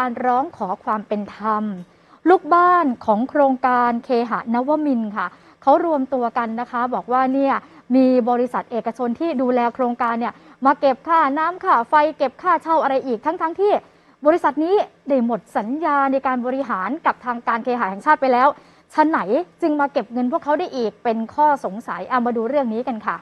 การร้องขอความเป็นธรรม ลูกบ้านของโครงการเคหะนวมินค่ะเขารวมตัวกันนะคะ บอกว่าเนี่ยมีบริษัทเอกชนที่ดูแลโครงการเนี่ยมาเก็บค่าน้ำค่าไฟเก็บค่าเช่าอะไรอีกทั้งๆทที่บริษัทนี้ได้หมดสัญญาในการบริหารกับทางการเคหะแห่งชาติไปแล้วชั้นไหนจึงมาเก็บเงินพวกเขาได้อีกเป็นข้อสงสัยเอามาดูเรื่องนี้กันค่ะ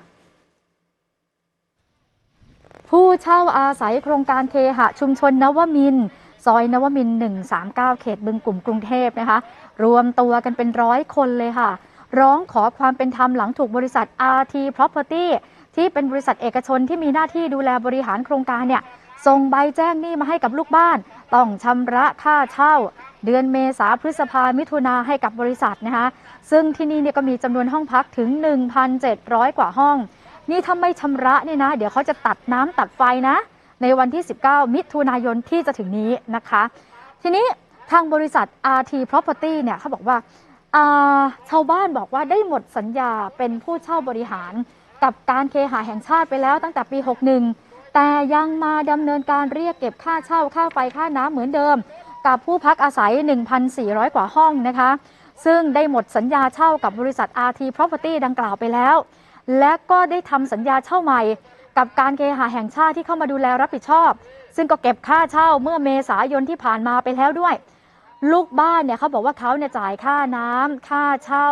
ผู้เช่าอาศัยโครงการเคหะชุมชนนวมิน ซอยนวมิน 139 เขตบึงกลุ่มกรุงเทพนะคะ รวมตัวกันเป็นร้อยคนเลยค่ะ ร้องขอความเป็นธรรมหลังถูกบริษัท RT Property ที่เป็นบริษัทเอกชนที่มีหน้าที่ดูแลบริหารโครงการเนี่ยส่งใบแจ้งหนี้มาให้กับลูกบ้าน ต้องชำระค่าเช่า เดือนเมษาพฤษภามิถุนาให้กับบริษัทนะคะ ซึ่งที่นี่เนี่ยก็มีจำนวนห้องพักถึง 1,700 กว่าห้อง นี่ถ้าไม่ชำระนี่นะ เดี๋ยวเขาจะตัดน้ำตัดไฟนะ ในวันที่ 19 มิถุนายนที่จะถึงนี้นะคะ ทีนี้ทางบริษัท RT Property เนี่ยเขาบอกว่าชาวบ้านบอกว่าได้หมดสัญญาเป็นผู้เช่าบริหารกับการเคหะแห่งชาติไปแล้วตั้งแต่ปี 61 แต่ยังมาดำเนินการเรียกเก็บค่าเช่าค่าไฟค่าน้ำเหมือนเดิม กับผู้พักอาศัย 1,400 กว่าห้องนะคะ ซึ่งได้หมดสัญญาเช่ากับบริษัท RT Property ดังกล่าวไปแล้ว และก็ได้ทำสัญญาเช่าใหม่ กับการเคหะแห่งชาติที่เข้ามาดูแลรับผิดชอบ ซึ่งก็เก็บค่าเช่าเมื่อเมษายนที่ผ่านมาไปแล้วด้วย ลูกบ้านเนี่ยเขาบอกว่าเขาเนี่ยจ่ายค่าน้ำค่าเช่า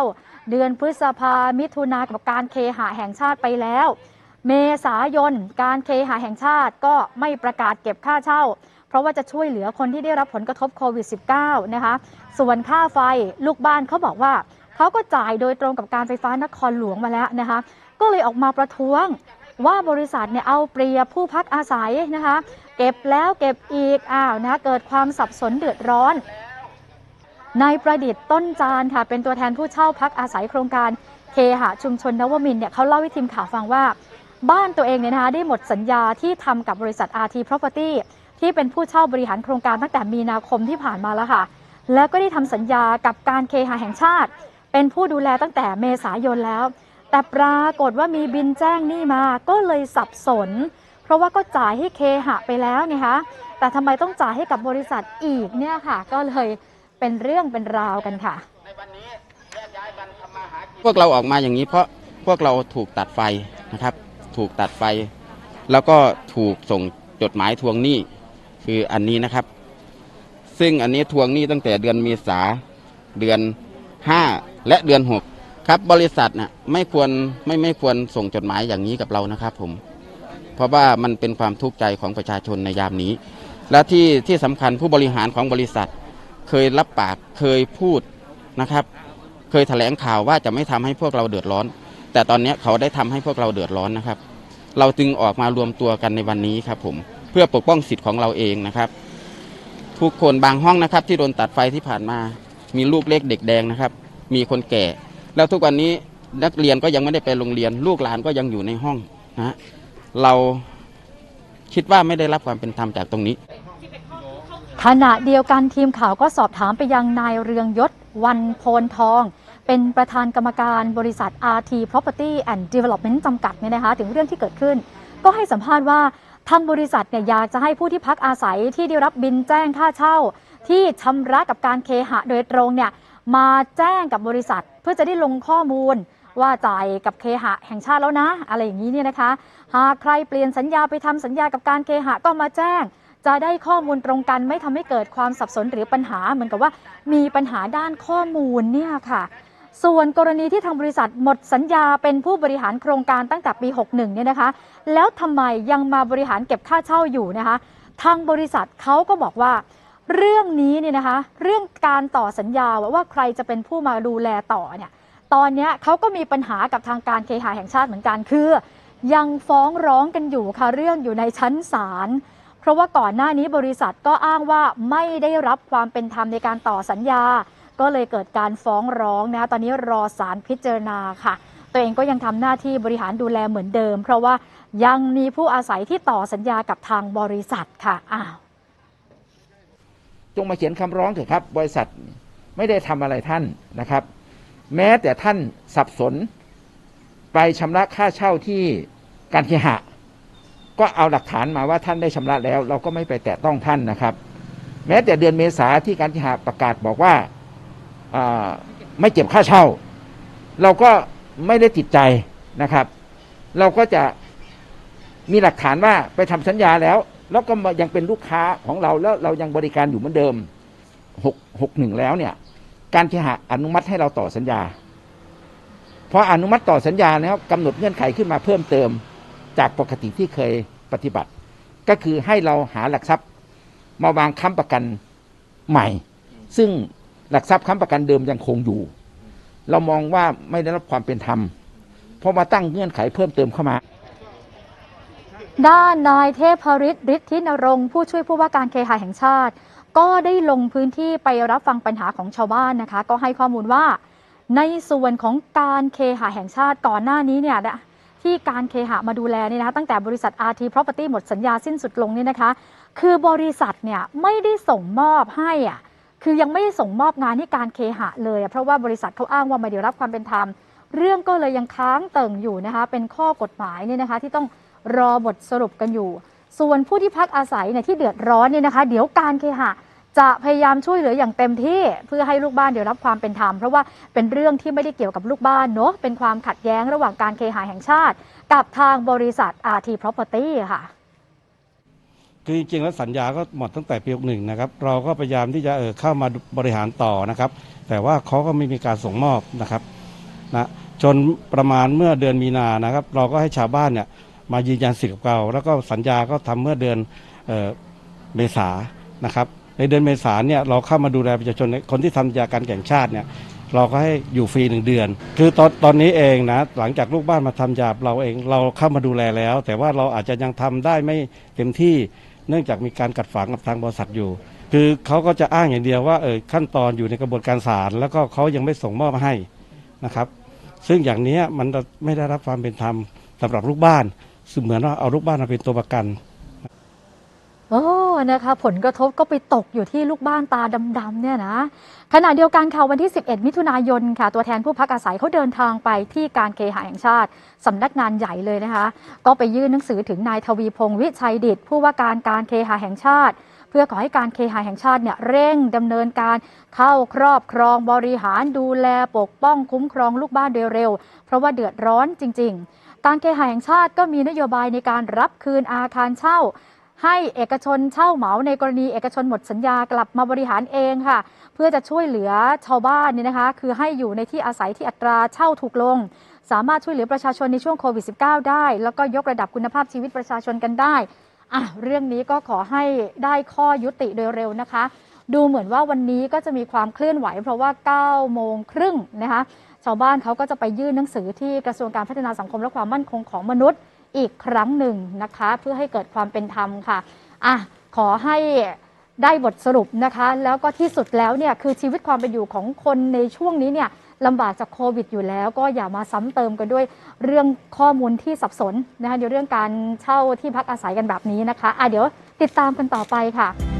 เดือนพฤษภามิถุนากับการเคหะแห่งชาติไปแล้ว เมษายนการเคหะแห่งชาติก็ไม่ประกาศเก็บค่าเช่า เพราะว่าจะช่วยเหลือคนที่ได้รับผลกระทบโควิด -19 นะคะส่วนค่าไฟลูกบ้านเขาบอกว่าเขาก็จ่ายโดยตรงกับการไฟฟ้านครหลวงมาแล้วนะคะก็เลยออกมาประท้วง ว่าบริษัทเนี่ยเอาเปรียบผู้พักอาศัยนะคะ เก็บแล้วเก็บอีกอ้าวนะเกิดความสับสนเดือดร้อนนายประดิษฐ์ต้นจานค่ะ เป็นตัวแทนผู้เช่าพักอาศัยโครงการเคหะชุมชนนวมินเนี่ยเขาเล่าให้ทีมข่าวฟังว่า บ้านตัวเองเนี่ยนะคะได้หมดสัญญาที่ทำกับบริษัท RT Property ที่เป็นผู้เช่าบริหารโครงการตั้งแต่มีนาคมที่ผ่านมาแล้วค่ะ แล้วก็ได้ทำสัญญากับการเคหะแห่งชาติ เป็นผู้ดูแลตั้งแต่เมษายนแล้ว แต่ปรากฏว่ามีบินแจ้งหนี้มาก็เลยสับสน เพราะว่าก็จ่ายให้เคหะไปแล้วไงคะแต่ทำไมต้องจ่ายให้กับบริษัทอีกเนี่ยค่ะ ก็เลยเป็นเรื่องเป็นราวกันค่ะ พวกเราออกมาอย่างนี้เพราะพวกเราถูกตัดไฟนะครับ ถูกตัดไฟ แล้วก็ถูกส่งจดหมายทวงหนี้คืออันนี้นะครับ ซึ่งอันนี้ทวงหนี้ตั้งแต่เดือนเมษาเดือน 5 และเดือน 6 ครับบริษัทน่ะไม่ควรไม่ไม่ควรส่งจดหมายอย่างนี้กับเรานะครับผม เพราะว่ามันเป็นความทุกข์ใจของประชาชนในยามนี้ และที่ที่สำคัญผู้บริหารของบริษัท เคยรับปากเคยพูดนะครับ เคยแถลงข่าวว่าจะไม่ทำให้พวกเราเดือดร้อน แต่ตอนนี้เขาได้ทำให้พวกเราเดือดร้อนนะครับ เราจึงออกมารวมตัวกันในวันนี้ครับผมเพื่อปกป้องสิทธิ์ของเราเองนะครับทุกคนบางห้องนะครับที่โดนตัดไฟที่ผ่านมา มีลูกเล็กเด็กแดงนะครับ มีคนแก่ แล้วทุกวันนี้นักเรียนก็ยังไม่ได้ไปโรงเรียน ลูกหลานก็ยังอยู่ในห้องนะเราคิดว่าไม่ได้รับความเป็นธรรมจากตรงนี้ ขณะเดียวกันทีมข่าวก็สอบถามไปยังนายเรืองยศวันโพนทอง เป็นประธานกรรมการบริษัท RT Property and Development จำกัดเนี่ยนะคะถึงเรื่องที่เกิดขึ้น ก็ให้สัมภาษณ์ว่าทางบริษัทเนี่ยอยากจะให้ผู้ที่พักอาศัยที่ได้รับบินแจ้งค่าเช่า ที่ชำระกับการเคหะโดยตรงเนี่ยมาแจ้งกับบริษัท พื่อจะได้ลงข้อมูลว่าจ่ายกับเคหะแห่งชาติแล้วนะ อะไรอย่างนี้เนี่ยนะคะ หากใครเปลี่ยนสัญญาไปทำสัญญากับการเคหะก็มาแจ้ง จะได้ข้อมูลตรงกันไม่ทำให้เกิดความสับสนหรือปัญหาเหมือนกับว่ามีปัญหาด้านข้อมูลเนี่ยค่ะ ส่วนกรณีที่ทางบริษัทหมดสัญญาเป็นผู้บริหารโครงการตั้งแต่ปี 61 เนี่ยนะคะ แล้วทำไมยังมาบริหารเก็บค่าเช่าอยู่นะคะ ทางบริษัทเขาก็บอกว่า เรื่องนี้เนี่ยนะคะ เรื่องการต่อสัญญาว่าใครจะเป็นผู้มาดูแลต่อเนี่ย ตอนนี้เขาก็มีปัญหากับทางการเคหะแห่งชาติเหมือนกันคือ ยังฟ้องร้องกันอยู่ค่ะเรื่องอยู่ในชั้นศาลเพราะว่าก่อนหน้านี้บริษัทก็อ้างว่าไม่ได้รับความเป็นธรรมในการต่อสัญญา ก็เลยเกิดการฟ้องร้องนะคะตอนนี้รอศาลพิจารณาค่ะ ตัวเองก็ยังทำหน้าที่บริหารดูแลเหมือนเดิม เพราะว่ายังมีผู้อาศัยที่ต่อสัญญากับทางบริษัทค่ะอ้าว จงมาเขียนคำร้องเถอะครับ บริษัทไม่ได้ทำอะไรท่านนะครับ แม้แต่ท่านสับสน ไปชำระค่าเช่าที่การเคหะ ก็เอาหลักฐานมาว่าท่านได้ชำระแล้ว เราก็ไม่ไปแตะต้องท่านนะครับ แม้แต่เดือนเมษาที่การเคหะประกาศบอกว่าไม่เก็บค่าเช่า เราก็ไม่ได้ติดใจนะครับ เราก็จะมีหลักฐานว่าไปทำสัญญาแล้ว แล้วก็ยังเป็นลูกค้าของเราแล้วเรายังบริการอยู่เหมือนเดิมหกหกหนึ่งแล้วเนี่ย การเคหะอนุมัติให้เราต่อสัญญาพออนุมัติต่อสัญญาแล้วกำหนดเงื่อนไขขึ้นมาเพิ่มเติมจากปกติที่เคยปฏิบัติ ก็คือให้เราหาหลักทรัพย์มาวางค้ำประกันใหม่ ซึ่งหลักทรัพย์ค้ำประกันเดิมยังคงอยู่ เรามองว่าไม่ได้รับความเป็นธรรมเพราะมาตั้งเงื่อนไขเพิ่มเติมเข้ามา ด้านนายเทพฤทธิ์ฤทธินรงค์ผู้ช่วยผู้ว่าการเคหะแห่งชาติ ก็ได้ลงพื้นที่ไปรับฟังปัญหาของชาวบ้านนะคะ ก็ให้ข้อมูลว่า ในส่วนของการเคหะแห่งชาติก่อนหน้านี้เนี่ยนะที่การเคหะมาดูแลเนี่ยนะคะตั้งแต่บริษัท RT Property หมดสัญญาสิ้นสุดลงนี่นะคะ คือบริษัทเนี่ยไม่ได้ส่งมอบให้อะคือยังไม่ได้ส่งมอบงานให้การเคหะเลยเพราะว่าบริษัทเขาอ้างว่าไม่ได้รับความเป็นธรรม เรื่องก็เลยยังค้างเติ่งอยู่นะคะเป็นข้อกฎหมายเนี่ยนะคะที่ต้อง รอบทสรุปกันอยู่ ส่วนผู้ที่พักอาศัยเนี่ยที่เดือดร้อนเนี่ยนะคะ เดี๋ยวการเคหะจะพยายามช่วยเหลืออย่างเต็มที่เพื่อให้ลูกบ้านเดี๋ยวรับความเป็นธรรมเพราะว่าเป็นเรื่องที่ไม่ได้เกี่ยวกับลูกบ้านเนอะเป็นความขัดแย้งระหว่างการเคหะแห่งชาติ กับทางบริษัท RT Property ค่ะ คือจริงๆแล้วสัญญาก็หมดตั้งแต่ปีหนึ่งนะครับ เราก็พยายามที่จะเออเข้ามาบริหารต่อนะครับ แต่ว่าเขาก็ไม่มีการส่งมอบนะครับนะจนประมาณเมื่อเดือนมีนานะครับ เราก็ให้ชาวบ้านเนี่ย มายืนยันสิทธิ์กับเราแล้วก็สัญญาก็ทำเมื่อเดือนเออเมษานะครับในเดือนเมษาเนี่ยเราเข้ามาดูแลประชาชนคนที่ทำสัญญาการแข่งชาติเนี่ยเราก็ให้อยู่ฟรีหนึ่งเดือน คือตอนตอนนี้เองนะหลังจากลูกบ้านมาทำยาเราเองเราเข้ามาดูแลแล้ว แต่ว่าเราอาจจะยังทำได้ไม่เต็มที่เนื่องจากมีการกัดฝังกับทางบริษัทอยู่ คือเขาก็จะอ้างอย่างเดียวว่าเออขั้นตอนอยู่ในกระบวนการศาลแล้วก็เขายังไม่ส่งมอบมาให้นะครับ ซึ่งอย่างนี้มันไม่ได้รับความเป็นธรรมสำหรับลูกบ้าน ซึ่งเหมือนว่าเอาลูกบ้านมาเป็นตัวประกันโอ้นะคะ ผลกระทบก็ไปตกอยู่ที่ลูกบ้านตาดำๆเนี่ยนะขณะเดียวกันค่ะวันที่ 11 มิถุนายนค่ะ ตัวแทนผู้พักอาศัยเขาเดินทางไปที่การเคหะแห่งชาติสำนักงานใหญ่เลยนะคะ ก็ไปยื่นหนังสือถึงนายทวีพงศ์วิชัยดิตผู้ว่าการการเคหะแห่งชาติ เพื่อขอให้การเคหะแห่งชาติเนี่ยเร่งดำเนินการเข้าครอบครองบริหารดูแลปกป้องคุ้มครองลูกบ้านโดยเร็ว เพราะว่าเดือดร้อนจริง ๆ การเคหะแห่งชาติก็มีนโยบายในการรับคืนอาคารเช่า ให้เอกชนเช่าเหมาในกรณีเอกชนหมดสัญญากลับมาบริหารเองค่ะ เพื่อจะช่วยเหลือชาวบ้านเนี่ยนะคะ คือให้อยู่ในที่อาศัยที่อัตราเช่าถูกลง สามารถช่วยเหลือประชาชนในช่วงโควิด -19 ได้ แล้วก็ยกระดับคุณภาพชีวิตประชาชนกันได้อะเรื่องนี้ก็ขอให้ได้ข้อยุติโดยเร็วนะคะ ดูเหมือนว่าวันนี้ก็จะมีความเคลื่อนไหว เพราะว่า9โมงครึ่งนะคะชาวบ้านเขาก็จะไปยื่นหนังสือที่กระทรวงการพัฒนาสังคมและความมั่นคงของมนุษย์อีกครั้งหนึ่งนะคะ เพื่อให้เกิดความเป็นธรรมค่ะอะขอให้ได้บทสรุปนะคะ แล้วก็ที่สุดแล้วเนี่ยคือชีวิตความเป็นอยู่ของคนในช่วงนี้เนี่ยลำบากจากโควิดอยู่แล้ว ก็อย่ามาซ้ำเติมกันด้วยเรื่องข้อมูลที่สับสนนะคะในเรื่องการเช่าที่พักอาศัยกันแบบนี้นะคะอะเดี๋ยวติดตามกันต่อไปค่ะ